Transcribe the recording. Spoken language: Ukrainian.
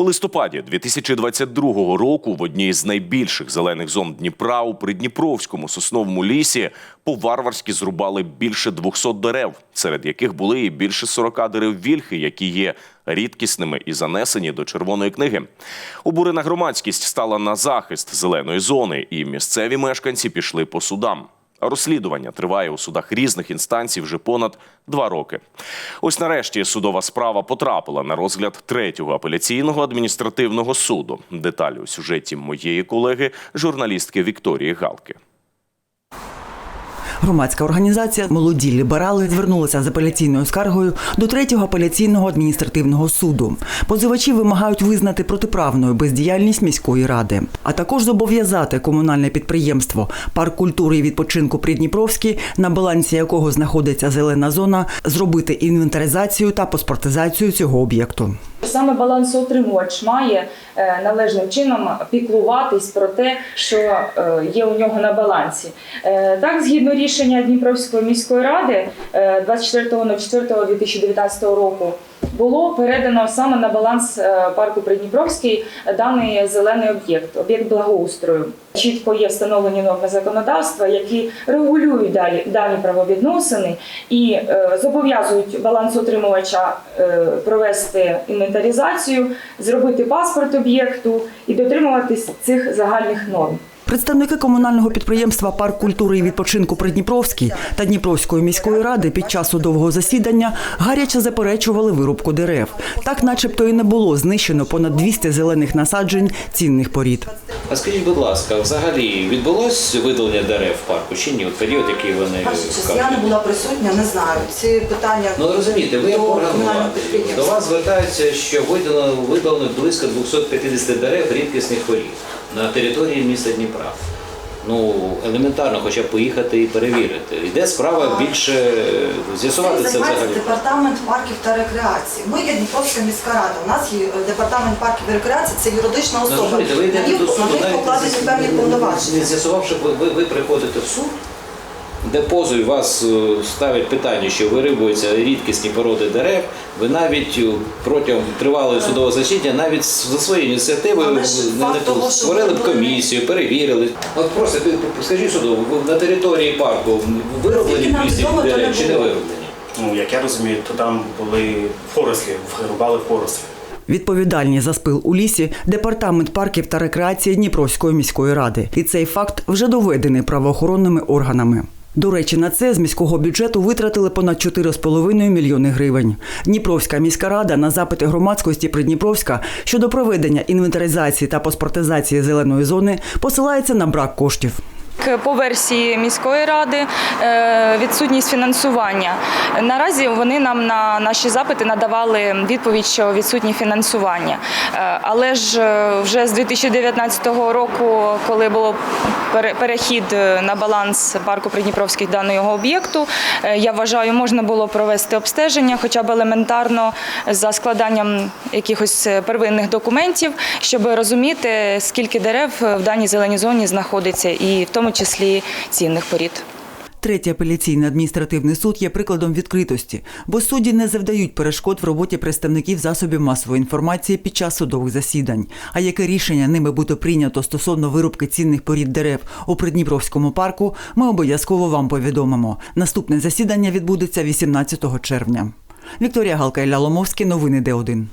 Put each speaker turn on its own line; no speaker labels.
У листопаді 2022 року в одній з найбільших зелених зон Дніпра у Придніпровському сосновому лісі по-варварськи зрубали більше 200 дерев, серед яких були і більше 40 дерев вільхи, які є рідкісними і занесені до червоної книги. Обурена громадськість стала на захист зеленої зони, і місцеві мешканці пішли по судам. Розслідування триває у судах різних інстанцій вже понад два роки. Ось нарешті судова справа потрапила на розгляд третього апеляційного адміністративного суду. Деталі у сюжеті моєї колеги, журналістки Вікторії Галки.
Громадська організація Молоді ліберали звернулася з апеляційною скаргою до третього апеляційного адміністративного суду. Позивачі вимагають визнати протиправною бездіяльність міської ради, а також зобов'язати комунальне підприємство Парк культури і відпочинку Придніпровський, на балансі якого знаходиться зелена зона, зробити інвентаризацію та паспортизацію цього об'єкту.
Саме балансоутримувач має е, належним чином піклуватись про те, що е, є у нього на балансі. Е, Так, згідно рішення Дніпровської міської ради е, 24.04.2019 року. Було передано саме на баланс е, парку Придніпровський даний зелений об'єкт, об'єкт благоустрою. Чітко є встановлені норми законодавства, які регулюють далі дані правовідносини і е, зобов'язують балансоутримувача е, провести інвентаризацію, зробити паспорт об'єкту і дотримуватись цих загальних норм.
Представники комунального підприємства Парк культури і відпочинку Придніпровський та Дніпровської міської ради під час судового засідання гаряче заперечували вирубку дерев. Так, начебто, і не було знищено понад 200 зелених насаджень цінних порід.
А скажіть, будь ласка, взагалі відбулось видалення дерев в парку чи ні? У період, який вони
Перша честь, я не була присутня, не знаю. Ці питання
Ну розумієте, ви як
до
орган
комунального
влади.
підприємства.
До вас звертаються, що видалено, видалено близько 250 дерев рідкісних хворів на території міста Дніпра. Ну, елементарно, хоча б поїхати і перевірити. Йде справа більше е, з'ясувати це взагалі.
департамент парків та рекреації. Ми є Дніпровська міська рада. У нас є е, департамент парків і рекреації, це юридична
Ну,
особа.
розумієте, ви
На
йдете
них
до суду, навіть
покладені певні
не
повноваження.
з'ясувавши, ви, ви, ви приходите в суд, де позові вас е, ставить питання, що вирибуються рідкісні породи дерев, ви навіть е, протягом тривалого судового засідання, навіть за своєю ініціативою не- не
того,
створили б комісію, перевірили. От просто скажіть суду, ви на території парку вироблені
Наскільки нам
200
відомо, то
дерев чи не вироблені?
Ну, як я розумію, то там були порослі, вирубали порослі.
Відповідальні за спил у лісі департамент парків та рекреації Дніпровської міської ради. І цей факт вже доведений правоохоронними органами. До речі, на це з міського бюджету витратили понад 4,5 мільйони гривень. Дніпровська міська рада на запити громадськості Придніпровська щодо проведення інвентаризації та паспортизації зеленої зони посилається на брак коштів.
По версії міської ради е, відсутність фінансування. Наразі вони нам на наші запити надавали відповідь, що відсутнє фінансування. Е, Але ж е, вже з 2019 року, коли було перехід на баланс парку Придніпровський даного об'єкту, я вважаю, можна було провести обстеження, хоча б елементарно за складанням якихось первинних документів, щоб розуміти, скільки дерев в даній зеленій зоні знаходиться, і в тому числі цінних порід.
Третій апеляційний адміністративний суд є прикладом відкритості, бо судді не завдають перешкод в роботі представників засобів масової інформації під час судових засідань. А яке рішення ними буде прийнято стосовно вирубки цінних порід дерев у Придніпровському парку, ми обов'язково вам повідомимо. Наступне засідання відбудеться 18 червня. Вікторія Галка Ілля Ломовський. Новини Д1.